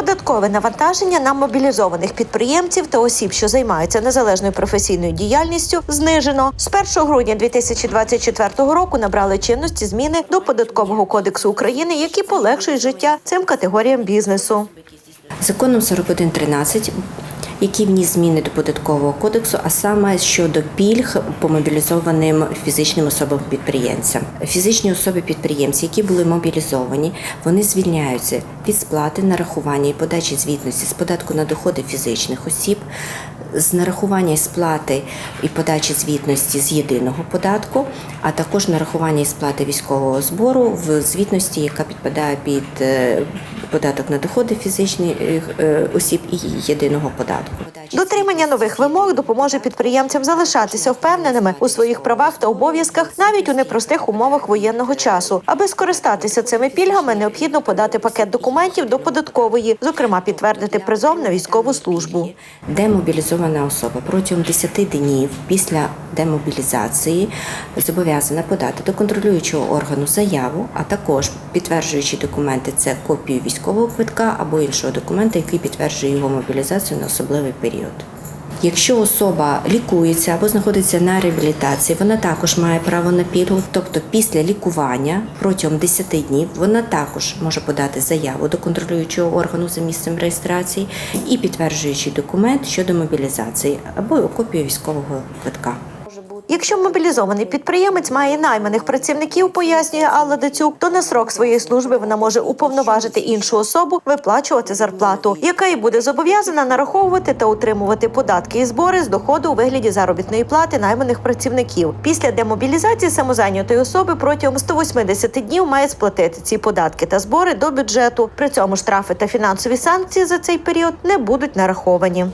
Податкове навантаження на мобілізованих підприємців та осіб, що займаються незалежною професійною діяльністю, знижено. З 1 грудня 2024 року набрали чинності зміни до податкового кодексу України, які полегшують життя цим категоріям бізнесу. Законом 4113, який вніс зміни до податкового кодексу, а саме щодо пільг по мобілізованим фізичним особам підприємцям. Фізичні особи підприємці, які були мобілізовані, вони звільняються від сплати нарахування і подачі звітності з податку на доходи фізичних осіб, з нарахування і сплати і подачі звітності з єдиного податку, а також нарахування і сплати військового збору в звітності, яка підпадає під е, податок на доходи фізичних е, осіб і єдиного податку. Дотримання нових вимог допоможе підприємцям залишатися впевненими у своїх правах та обов'язках навіть у непростих умовах воєнного часу. Аби скористатися цими пільгами, необхідно подати пакет документів до податкової, зокрема підтвердити призов на військову службу. Демобілізована особа протягом 10 днів після демобілізації зобов'язана подати до контролюючого органу заяву, а також підтверджуючі документи це копію військового квитка або іншого документа, який підтверджує його мобілізацію на особливий період. Якщо особа лікується або знаходиться на реабілітації, вона також має право на пільгу. Тобто після лікування протягом 10 днів вона також може подати заяву до контролюючого органу за місцем реєстрації і підтверджуючий документ щодо мобілізації або копію військового квитка. Якщо мобілізований підприємець має найманих працівників, пояснює Алла Дацюк, то на срок своєї служби вона може уповноважити іншу особу виплачувати зарплату, яка і буде зобов'язана нараховувати та утримувати податки і збори з доходу у вигляді заробітної плати найманих працівників. Після демобілізації самозайнятої особи протягом 180 днів має сплатити ці податки та збори до бюджету. При цьому штрафи та фінансові санкції за цей період не будуть нараховані.